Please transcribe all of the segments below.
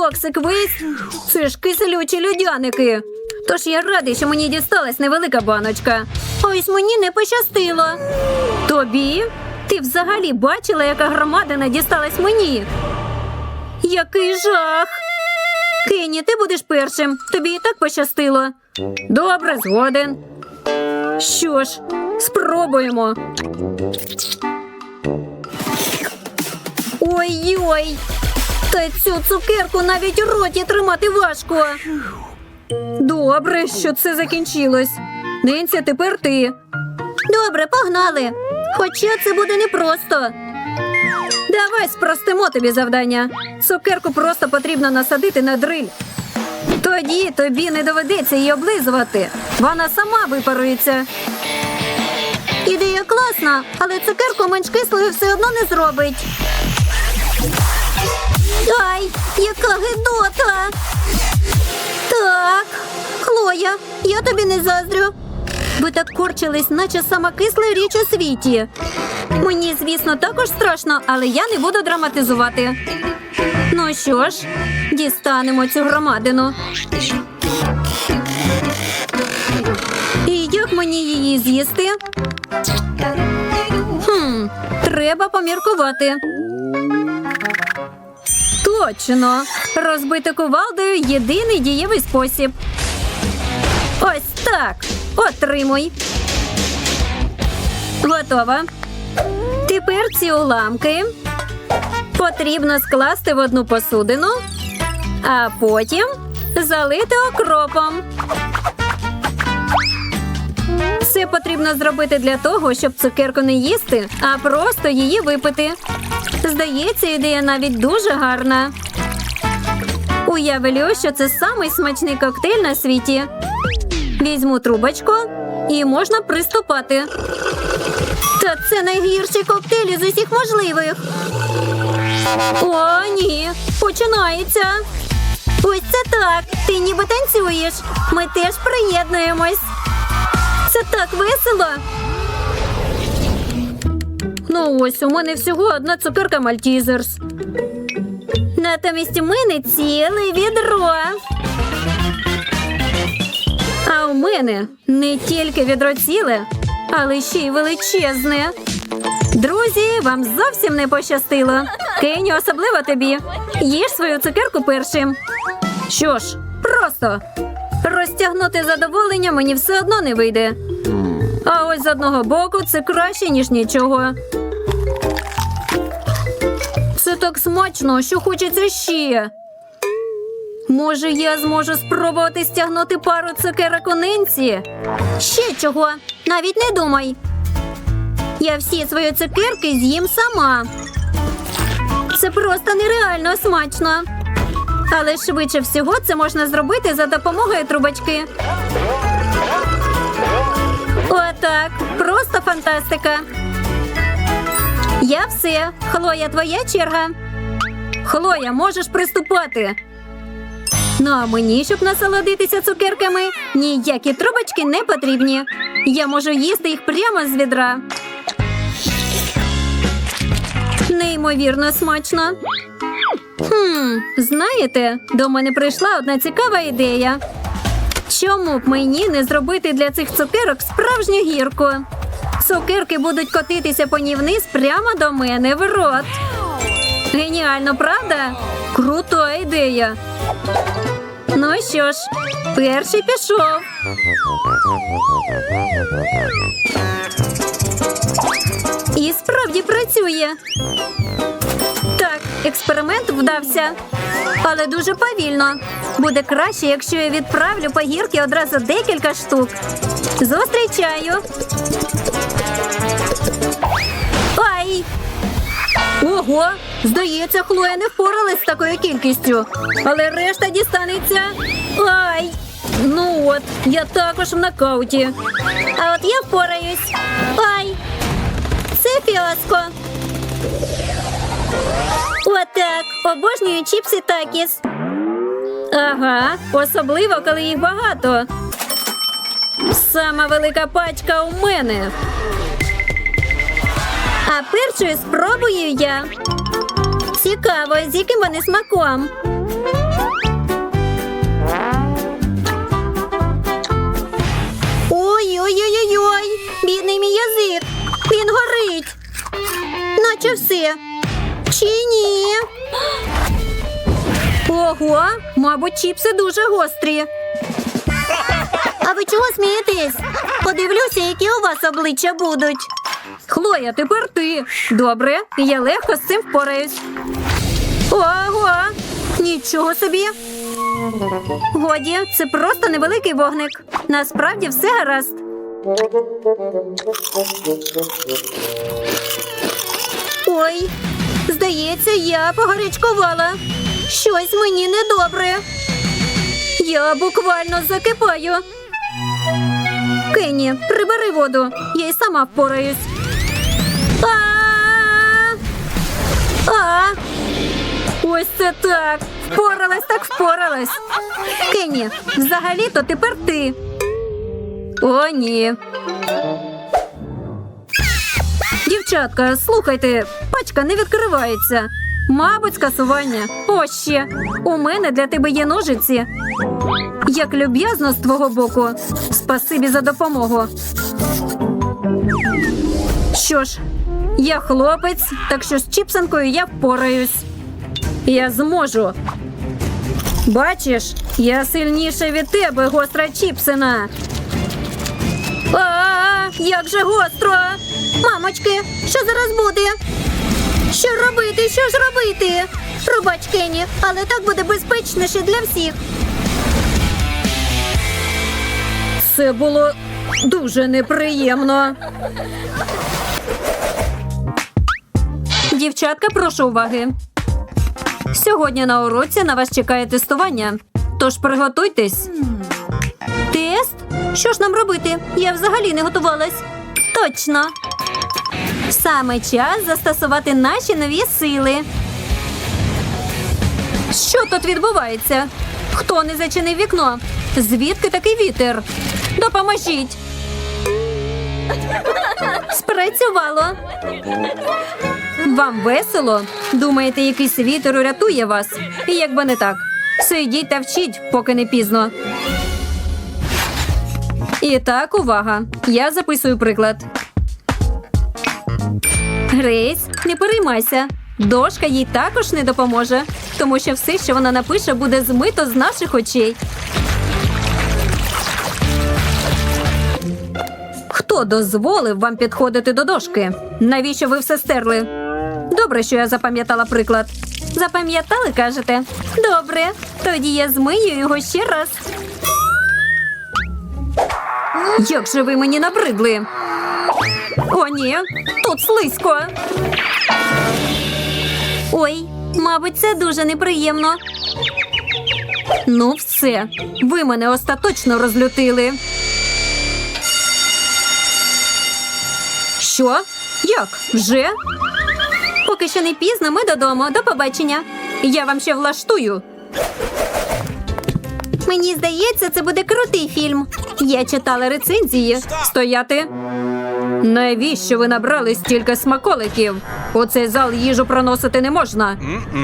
Токсик весь. Це ж киселючі людяники. Тож я радий, що мені дісталась невелика баночка. Ось мені не пощастило. Тобі? Ти взагалі бачила, яка громадина дісталась мені? Який жах! Кенні, ти будеш першим. Тобі і так пощастило. Добре, згоден. Що ж, спробуємо. Ой-ой! Та цю цукерку навіть у роті тримати важко. Добре, що це закінчилось. Ненця, тепер ти. Добре, погнали. Хоча це буде непросто. Давай спростимо тобі завдання. Цукерку просто потрібно насадити на дриль. Тоді тобі не доведеться її облизувати. Вона сама випарується. Ідея класна, але цукерку менш кислою все одно не зробить. Ай, яка гидота! Так, Хлоя, я тобі не заздрю. Ви так корчились, наче сама кисла річ у світі. Мені, звісно, також страшно, але я не буду драматизувати. Ну що ж, дістанемо цю громадину. І як мені її з'їсти? Хм, треба поміркувати. Точно. Розбити кувалдою єдиний дієвий спосіб. Ось так. Отримуй. Готова. Тепер ці уламки потрібно скласти в одну посудину, а потім залити окропом. Все потрібно зробити для того, щоб цукерку не їсти, а просто її випити. Здається, ідея навіть дуже гарна. Уявлю, що це самий смачний коктейль на світі. Візьму трубочку і можна приступати. Та це найгірший коктейль із усіх можливих. О, ні, починається. Ось це так. Ти ніби танцюєш. Ми теж приєднуємось. Це так весело. Ну ось у мене всього одна цукерка Мальтізерс. Натомість у мене ціле відро. А у мене не тільки відро ціле, але ще й величезне. Друзі, вам зовсім не пощастило. Кеню, особливо тобі. Їж свою цукерку першим. Що ж, просто розтягнути задоволення мені все одно не вийде. А ось з одного боку це краще, ніж нічого. Так смачно, що хочеться ще. Може, я зможу спробувати стягнути пару цукерок у? Ще чого? Навіть не думай. Я всі свої цукерки з'їм сама. Це просто нереально смачно. Але швидше всього це можна зробити за допомогою трубочки. Отак. Просто фантастика. Я все. Хлоя, твоя черга. Хлоя, можеш приступати. Ну а мені, щоб насолодитися цукерками, ніякі трубочки не потрібні. Я можу їсти їх прямо з відра. Неймовірно смачно. Хм, знаєте, до мене прийшла одна цікава ідея. Чому б мені не зробити для цих цукерок справжню гірку? Цукерки будуть котитися по ній вниз прямо до мене в рот. Геніально, правда? Крута ідея. Ну що ж, перший пішов. І справді працює. Так, експеримент вдався. Але дуже повільно. Буде краще, якщо я відправлю по гірки одразу декілька штук. Зустрічаю. Ай! Ого! Здається, Хлоя не впоралась з такою кількістю. Але решта дістанеться. Ай! Ну от, я також в нокауті. А от я впораюсь. Ай! Це фіаско. Отак. Обожнюю чіпси такіс. Ага, особливо, коли їх багато. Сама велика пачка у мене. А першою спробую я. Цікаво, з яким вони смаком. Ой-ой-ой-ой, Бідний мій язик. Він горить. Наче все. Чи ні? Ого, мабуть, чіпси дуже гострі. А ви чого смієтесь? Подивлюся, які у вас обличчя будуть. Хлоя, тепер ти. Добре, я легко з цим впораюсь. Ого! Нічого собі. Годі, це просто невеликий вогник. Насправді все гаразд. Ой, здається, я погарячкувала. Щось мені недобре. Я буквально закипаю. Кенні, прибери воду. Я й сама впораюсь. А! А! Ось це так. Впоралась, так впоралась. Кенні, взагалі-то тепер ти. О, ні. Дівчатка, слухайте, пачка не відкривається. Мабуть, скасування. О, ще. У мене для тебе є ножиці. Як люб'язно з твого боку. Спасибі за допомогу. Що ж, я хлопець, так що з чіпсанкою я впораюсь. Я зможу. Бачиш, я сильніша від тебе, гостра чіпсина. А, як же гостро! Мамочки, що зараз буде? Що робити? Що ж робити? Пробач, Кенні, але так буде безпечніше для всіх. Це було дуже неприємно. Дівчатка, прошу уваги. Сьогодні на уроці на вас чекає тестування. Тож приготуйтесь. Тест? Що ж нам робити? Я взагалі не готувалась. Точно. Саме час застосувати наші нові сили. Що тут відбувається? Хто не зачинив вікно? Звідки такий вітер? Допоможіть. Спрацювало. Вам весело? Думаєте, якийсь вітер урятує вас? І якби не так. Сидіть та вчіть, поки не пізно. І так, увага. Я записую приклад. Грейс, не переймайся. Дошка їй також не допоможе, тому що все, що вона напише, буде змито з наших очей. Хто дозволив вам підходити до дошки? Навіщо ви все стерли? Добре, що я запам'ятала приклад. Запам'ятали, кажете? Добре, тоді я змию його ще раз. Як же ви мені набридли? О, ні, тут слизько. Ой, мабуть, це дуже неприємно. Ну, все, ви мене остаточно розлютили. Що? Як? Вже? Поки що не пізно, ми додому. До побачення. Я вам ще влаштую. Мені здається, це буде крутий фільм. Я читала рецензії. Стояти. Навіщо ви набрали стільки смаколиків? У цей зал їжу проносити не можна.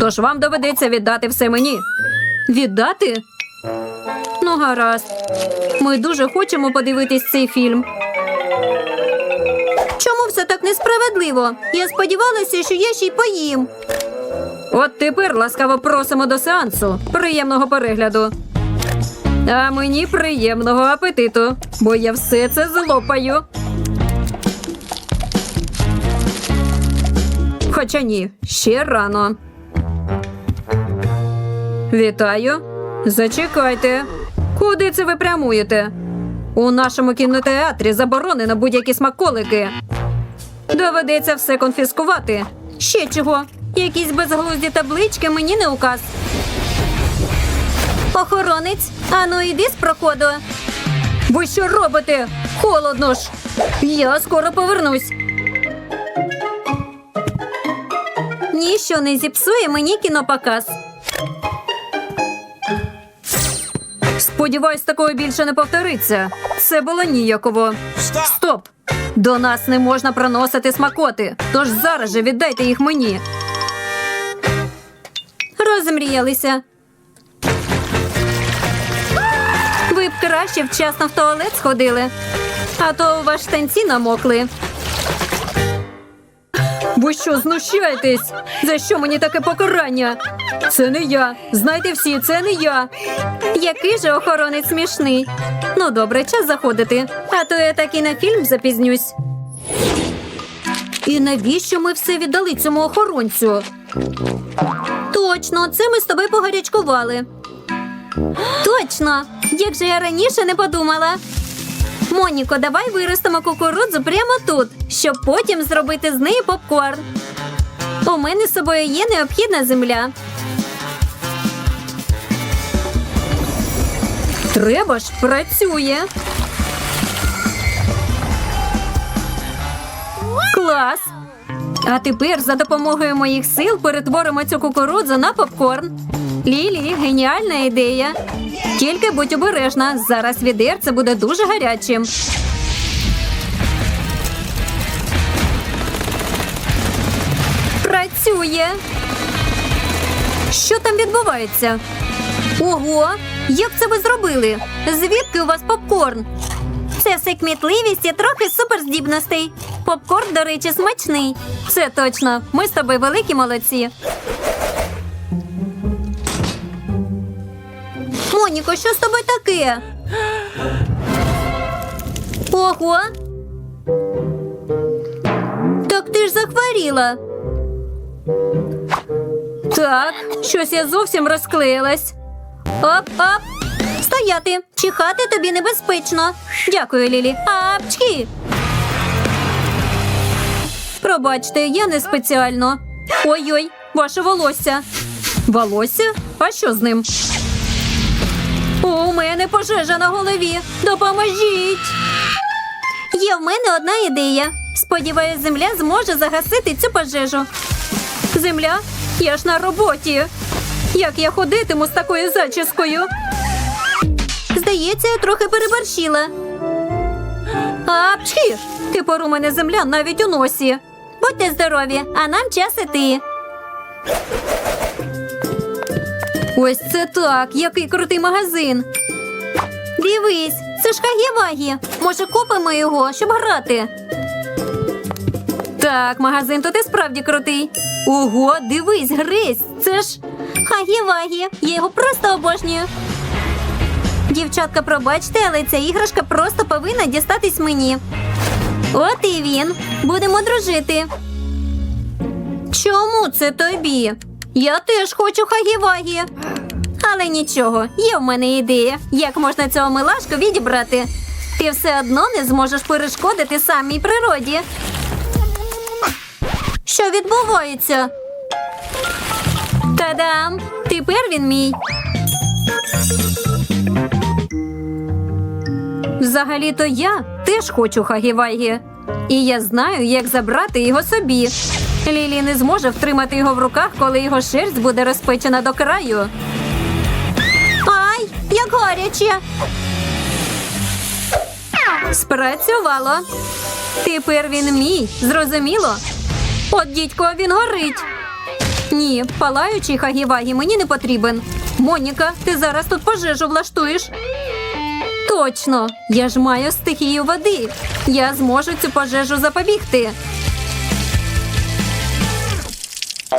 Тож вам доведеться віддати все мені. Віддати? Ну, гаразд. Ми дуже хочемо подивитись цей фільм. Несправедливо? Я сподівалася, що я ще й поїм. От тепер ласкаво просимо до сеансу. Приємного перегляду. А мені приємного апетиту, бо я все це злопаю. Хоча ні, ще рано. Вітаю. Зачекайте. Куди це ви прямуєте? У нашому кінотеатрі заборонено будь-які смаколики. Доведеться все конфіскувати. Ще чого? Якісь безглузді таблички мені не указ. Охоронець, ану йди з проходу. Ви що робите? Холодно ж. Я скоро повернусь. Ніщо не зіпсує мені кінопоказ. Сподіваюсь, такого більше не повториться. Це було ніяково. Стоп! До нас не можна проносити смакоти, тож зараз же віддайте їх мені. Розмріялися. Ви б краще вчасно в туалет сходили. а то у вас штанці намокли. Ви що, знущаєтесь? За що мені таке покарання? Це не я. Знайте всі, це не я. Який же охоронець смішний. Ну, добре, час заходити. А то я так і на фільм запізнюсь. І навіщо ми все віддали цьому охоронцю? Точно, це ми з тобою погарячкували. Точно! Як же я раніше не подумала. Моніко, давай виростемо кукурудзу прямо тут, щоб потім зробити з неї попкорн. У мене з собою є необхідна земля. Треба ж, працює. Клас! А тепер за допомогою моїх сил перетворимо цю кукурудзу на попкорн. Лілі, геніальна ідея. Тільки будь обережна, зараз відерце буде дуже гарячим. Працює. Що там відбувається? Ого, як це ви зробили? Звідки у вас попкорн? Це все кмітливість і трохи суперздібностей. Попкорн, до речі, смачний. Це точно. Ми з тобою великі молодці. Моніко, що з тобою таке? Ого. Так ти ж захворіла. Так, щось я зовсім розклеїлась. Оп-оп. Стояти. Чихати тобі небезпечно. Дякую, Лілі. Апчхі. Пробачте, я не спеціально. Ой-ой, ваше волосся. Волосся? А що з ним? У мене пожежа на голові. Допоможіть. Є в мене одна ідея. Сподіваюсь, земля зможе загасити цю пожежу. Земля? Я ж на роботі. Як я ходитиму з такою зачіскою? Здається, я трохи переборщила. Апчхі! Тепер у мене земля навіть у носі. Будьте здорові, а нам час іти. Ось це так, який крутий магазин. Дивись, це ж Хагі-Вагі. Може, купимо його, щоб грати. Так, магазин тут і справді крутий. Ого, дивись, Гресь, це ж Хагі-Вагі. Я його просто обожнюю. Дівчатка, пробачте, але ця іграшка просто повинна дістатись мені. От і він. Будемо дружити. Чому це тобі? Я теж хочу хагі-вагі. Але нічого, є в мене ідея, як можна цього милашку відібрати. Ти все одно не зможеш перешкодити самій природі. Що відбувається? Та-дам! Тепер він мій. Взагалі-то я теж хочу Хагі-Вагі. І я знаю, як забрати його собі. Лілі не зможе втримати його в руках, коли його шерсть буде розпечена до краю. Ай, як гаряче. Спрацювало. Тепер він мій, зрозуміло? От дідько, він горить. Ні, палаючий Хагі-Вагі мені не потрібен. Моніка, ти зараз тут пожежу влаштуєш. Точно, я ж маю стихію води. Я зможу цю пожежу запобігти.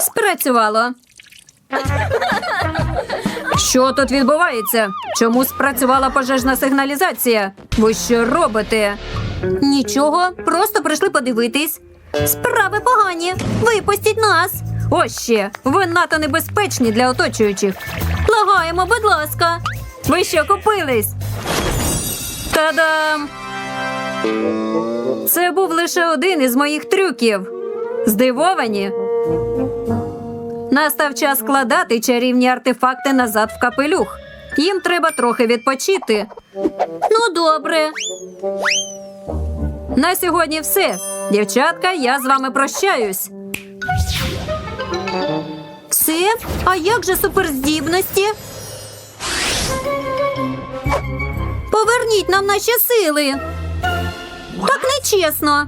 Спрацювало. Що тут відбувається? Чому спрацювала пожежна сигналізація? Ви що робите? Нічого, просто прийшли подивитись. Справи погані. Випустіть нас. Ось ще, ви надто небезпечні для оточуючих. Лагаємо, будь ласка. Ви що купились? Та-дам! Це був лише один із моїх трюків. Здивовані? Настав час складати чарівні артефакти назад в капелюх. Їм треба трохи відпочити. Ну, добре. На сьогодні все. Дівчатка, я з вами прощаюсь. Все? А як же суперздібності? Поверніть нам наші сили. Так нечесно.